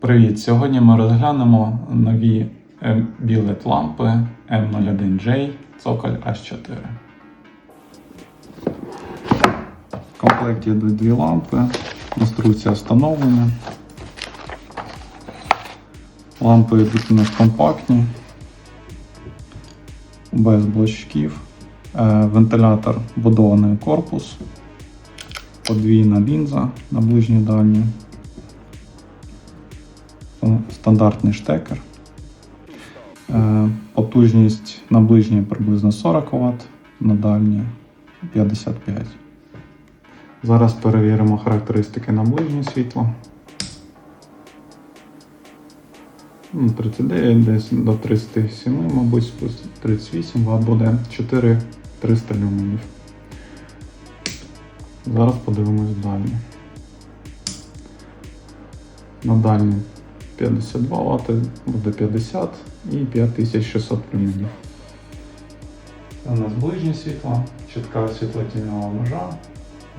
Привіт! Сьогодні ми розглянемо нові білет лампи M01J Цоколь H4. В комплекті йдуть дві лампи, інструкція встановлення. Лампи йдуть у нас компактні, без блочків, Е, вентилятор будований корпус, подвійна лінза на ближній дальній, стандартний штекер. Е, Потужність на ближній приблизно 40 Вт, на дальній 55. Зараз перевіримо характеристики на ближнє світло. Ну, 39, десь до 37, мабуть, 38 Вт буде 4300 люменів. Зараз подивимось далі. На дальній 52 Вт, буде 50 і 5600 люменів. У нас ближнє світло, чітка світлотіньова межа,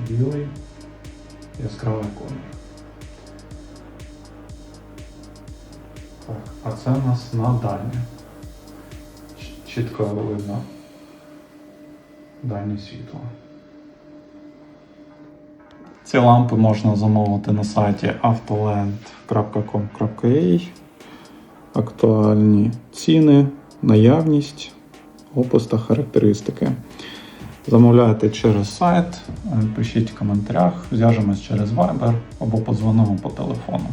білий, яскравий колір. Так, а це у нас на дальнє. Чітко видно дальнє світло. Ці лампи можна замовити на сайті autoland.com.ua. Актуальні ціни, наявність, опис та характеристики. Замовляйте через сайт, пишіть в коментарях, зв'яжемось через Viber або подзвонимо по телефону.